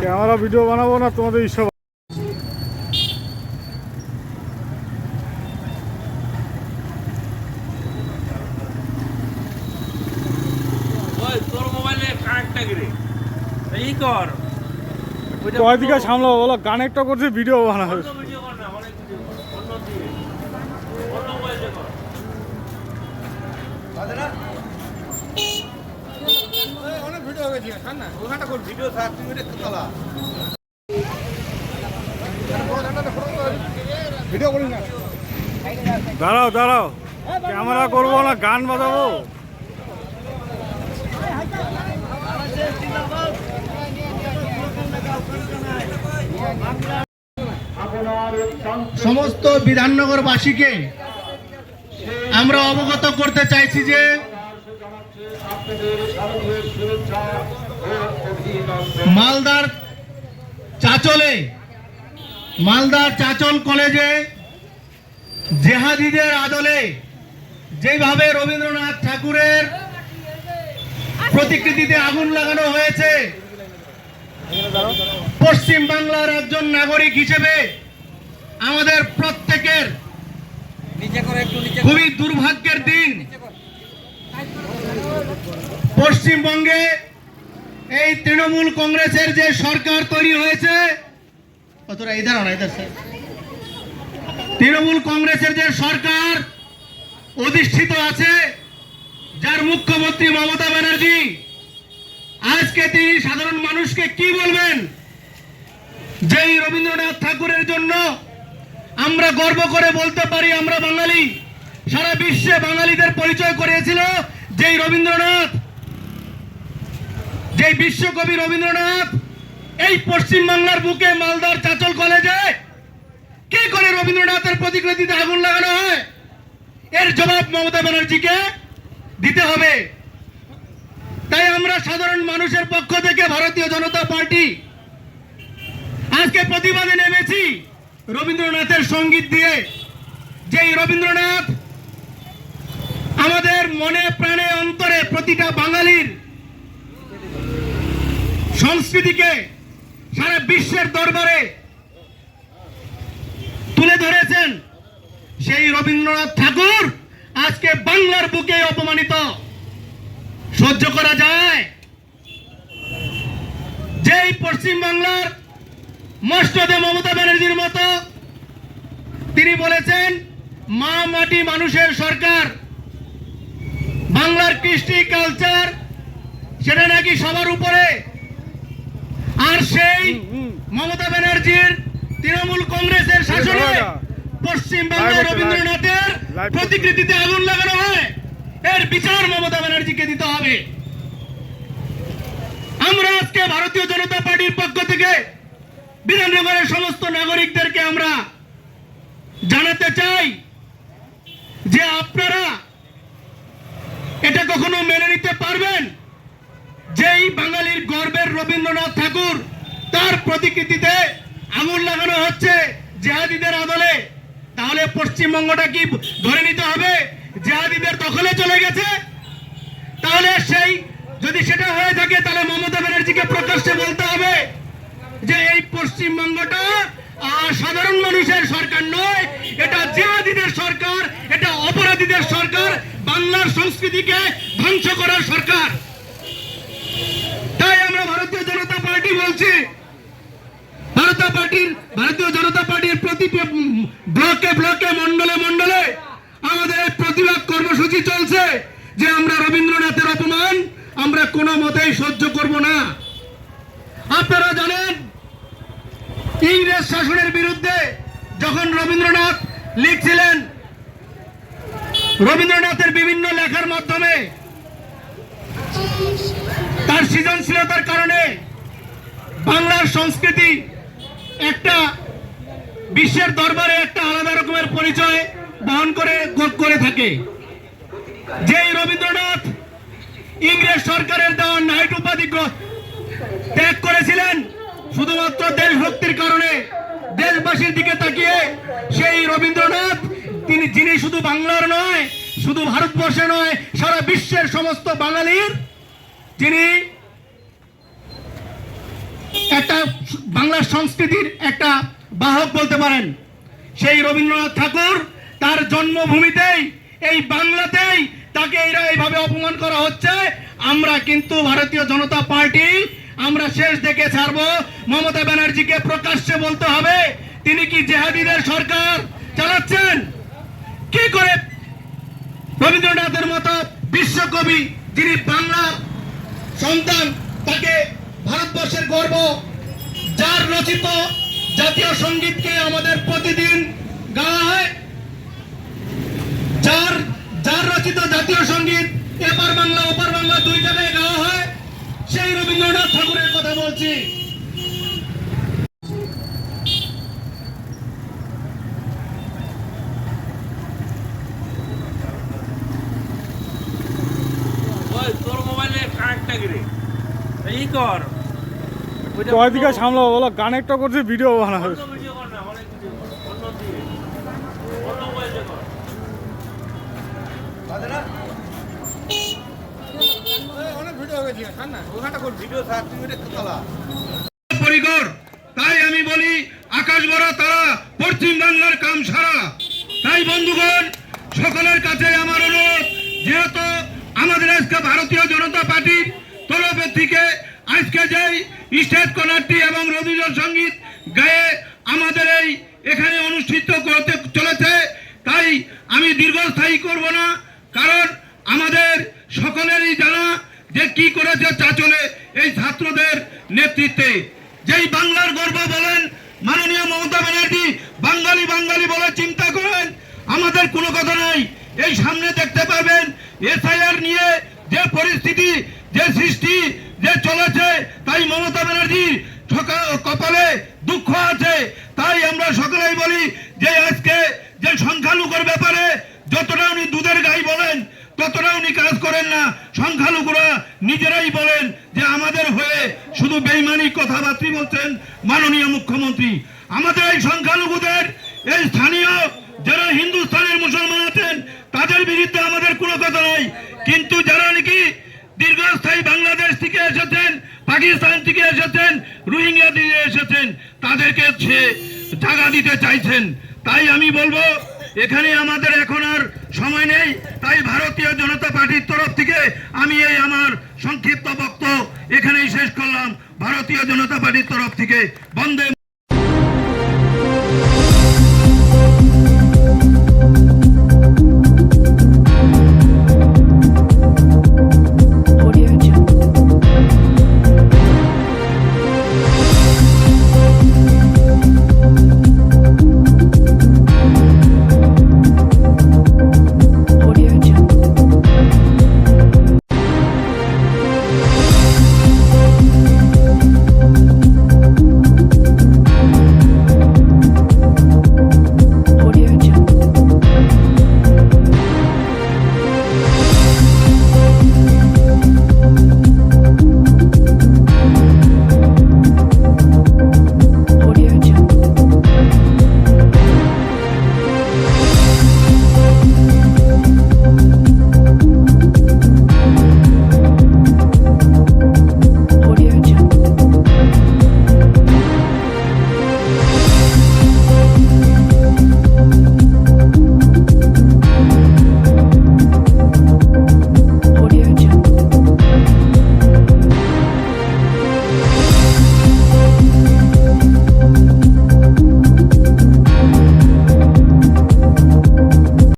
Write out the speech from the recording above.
Camera video বানাবো না তোমাদের ইচ্ছা কয়দিকে সামলাবো বলো কানেক্টটা করছে ভিডিও বানাবে অন্য ভিডিও কর না অনেক ভিডিও কর অন্য দিয়ে অন্য মোবাইলে কর অনেক ভিডিও হয়ে গেছে না। ওখানটা কোন ভিডিও থাক তুমি এটা ভিডিও করি না। দাঁড়াও দাঁড়াও। ক্যামেরা করব না গান বাজাবো। সমস্ত বিধাননগরবাসীকে আমরা অবগত করতে চাইছি যে মালদার চাচলে, মালদার চাচল কলেজে জেহাদিদের আদলে যেভাবে রবীন্দ্রনাথ ঠাকুরের প্রতিকৃতিতে আগুন লাগানো হয়েছে পশ্চিম বাংলার একজন নাগরিক হিসেবে আমাদের প্রত্যেকের নিচে করে একটু নিচে খুবই দুর্ভাগ্যের দিন। পশ্চিমবঙ্গে এই তৃণমূল কংগ্রেসের যে সরকার তৈরি হয়েছে তৃণমূল কংগ্রেসের যে সরকার অধিষ্ঠিত আছে যার মুখ্যমন্ত্রী মমতা ব্যানার্জি আজকে তিনি সাধারণ মানুষকে কি বলবেন? যেই রবীন্দ্রনাথ ঠাকুরের জন্য আমরা গর্ব করে বলতে পারি, আমরা বাঙালি, সারা বিশ্বে বাঙালিদের পরিচয় করিয়েছিল যেই রবীন্দ্রনাথ। যেই বিশ্বকবি রবীন্দ্রনাথ, এই পশ্চিম বাংলার বুকে মালদার চাচল কলেজে কি করে রবীন্দ্রনাথের প্রতিকৃতিতে আগুন লাগানো হয়? এর জবাব মমতা ব্যানার্জিকে দিতে হবে। তাই আমরা সাধারণ মানুষের পক্ষ থেকে ভারতীয় জনতা পার্টি আজকে প্রতিবাদে নেমেছি। রবীন্দ্রনাথের সংগীত দিয়ে যেই রবীন্দ্রনাথ আমাদের মনে প্রাণে অন্তরে প্রতিটা বাঙালির সংস্কৃতিকে সারা বিশ্বের দরবারে তুলে ধরেছেন সেই রবীন্দ্রনাথ ঠাকুর। আজকে বাংলার বুকে অপমানিত। সহ্য করা যায়। যেই পশ্চিম বাংলার মমতা ব্যানার্জির মতো তিনি বলেছেন মা মাটি মানুষের সরকার। বাংলার কৃষ্টি কালচার সেটা নাকি সবার উপরে? আর সেই মমতা ব্যানার্জির তৃণমূল কংগ্রেসের শাসনে পশ্চিম বাংলায় রবীন্দ্রনাথের প্রতিকৃতিতে আগুন লাগানো হয়। এর বিচার মমতা ব্যানার্জিকে দিতে হবে। আমরা আজকে ভারতীয় জনতা পার্টির পক্ষ থেকে বিধাননগরের সমস্ত নাগরিকদেরকে আমরা জানাতে চাই যে আপনারা এটা কখনো মেনে নিতে পারবেন? যেই বাঙালির গর্বের রবীন্দ্রনাথ ঠাকুর তার প্রতিকৃতিতে আঙুল লাগানো হচ্ছে জেহাদিদের আদলে, তাহলে পশ্চিমবঙ্গটা কি ধরে নিতে হবে? জেহাদিদের দখলে চলে গেছে? তাহলে সেই যদি সেটা হয়ে থাকে, তাহলে মমতা ব্যানার্জিকে প্রকাশ্যে বলতে হবে। যে এই পশ্চিমবঙ্গটা সাধারণ মানুষের সরকার নয়, এটা জিহাদিদের সরকার, এটা অপরাধীদের সরকার, বাংলার সংস্কৃতিকে ধ্বংস করার সরকার। তাই আমরা ভারতীয় জনতা পার্টি বলছি ভারতীয় পার্টির, ভারতীয় জনতা পার্টির প্রতি ব্লকে ব্লকে মন্ডলে মন্ডলে আমাদের প্রতিবাদ কর্মসূচি চলছে যে আমরা রবীন্দ্রনাথের অপমান আমরা কোনো মতেই সহ্য করব না। আপনারা জানেন ইংরেজ শাসনের বিরুদ্ধে যখন রবীন্দ্রনাথ লিখছিলেন, রবীন্দ্রনাথের বিভিন্ন লেখার মাধ্যমে, তার সৃজনশীলতার কারণে বাংলার সংস্কৃতি একটা বিশ্বের দরবারে একটা আলাদা রকমের পরিচয় বহন করে করে থাকে। যেই রবীন্দ্রনাথ ইংরেজ সরকারের দেওয়া নাইট উপাধি ত্যাগ করেছিলেন শুধুমাত্র দেশভক্তির কারণে দেশবাসীর দিকে তাকিয়ে সেই রবীন্দ্রনাথ, তিনি, যিনি শুধু বাংলার নয়, শুধু ভারতবর্ষে নয়, সারা বিশ্বের সমস্ত বাঙালির, যিনি একটা বাংলা সংস্কৃতির একটা বাহক বলতে পারেন। সেই রবীন্দ্রনাথ ঠাকুর তার জন্মভূমিতেই, এই বাংলাতেই তাকে এরা এইভাবে অপমান করা হচ্ছে। আমরা কিন্তু ভারতীয় জনতা পার্টি আমরা শেষ দেখে ছাড়বো। মমতা ব্যানার্জিকে প্রকাশ্যে বলতে হবে, তিনি কি জেহাদিদের সরকার চালাচ্ছেন? কি করে? রবীন্দ্রনাথের মতো বিশ্বকবি, যিনি বাংলার সন্তান, তাকে ভারতবর্ষের গর্ব, যার রচিত জাতীয় সঙ্গীতকে আমাদের প্রতিদিন গাওয়া হয়, যার যার রচিত জাতীয় সংগীত এপার বাংলা, ওপার বাংলা দুই জায়গায় গাওয়া হয় সেই রবীন্দ্রনাথ ঠাকুরের কথা বলছি। কয়দিকে সামলাবো বলো গান একটা করছে ভিডিও বানাবে ভিডিও কর না অনেক ভিডিও কর অন্য দিয়ে অন্য মোবাইলে কর অনেক ভিডিও হয়ে গেছে ছাড় না ওখানটা কর ভিডিও থাক তুমি এটা চালা তাই আমি বলি, আকাশ ভরা তারা পশ্চিম বাংলার কাম সারা তাই বন্ধুগণ, সকলের কাছে আমার অনুরোধ, যেহেতু আমাদের আজকে ভারতীয় জনতা পার্টির তরফ থেকে আজকে যেই স্টেজ কর্নারটি এবং রবীন্দ্র সংগীত গায়ে আমাদের এই এখানে অনুষ্ঠিত করতে চলেছে, তাই আমি দীর্ঘস্থায়ী করব না, কারণ আমাদের সকলেরই জানা যে কি করেছে চাচলে এই ছাত্রদের নেতৃত্বে। যেই বাংলার গর্ব বলেন, মাননীয় মমতা ব্যানার্জি বাঙালি বাঙালি বলে চিন্তা করেন, আমাদের কোনো কথা নাই। এই সামনে দেখতে পাবেন, এসআইআর নিয়ে যে পরিস্থিতি, যে সৃষ্টি, যে চলেছে, তাই মমতা ব্যানার্জির কপালে দুঃখ আছে। তাই আমরা সকলেই বলি যে আজকে যে সংখ্যালঘুর ব্যাপারে যতটা উনি দুধের গাই বলেন ততটা উনি কাজ করেন না। সংখ্যালঘুরা নিজেরাই বলেন যে আমাদের হয়ে শুধু বেইমানি কথাবার্তা বলছেন মাননীয় মুখ্যমন্ত্রী। আমাদের এই সংখ্যালঘুদের এই স্থানীয় যারা হিন্দুস্থানের মুসলমান আছেন, তাদের বিরুদ্ধে আমাদের কোনো কথা নাই। কিন্তু যারা নাকি দীর্ঘস্থায়ী বাংলাদেশ থেকে এসেছেন, পাকিস্তান থেকে এসেছেন, রোহিঙ্গা দিয়ে এসেছেন, তাদেরকে সে জায়গা দিতে চাইছেন। তাই আমি বলব এখানে আমাদের এখন আর সময় নেই। তাই ভারতীয় জনতা পার্টির তরফ থেকে আমি এই আমার সংক্ষিপ্ত বক্তব্য এখানেই শেষ করলাম। ভারতীয় জনতা পার্টির তরফ থেকে বন্দে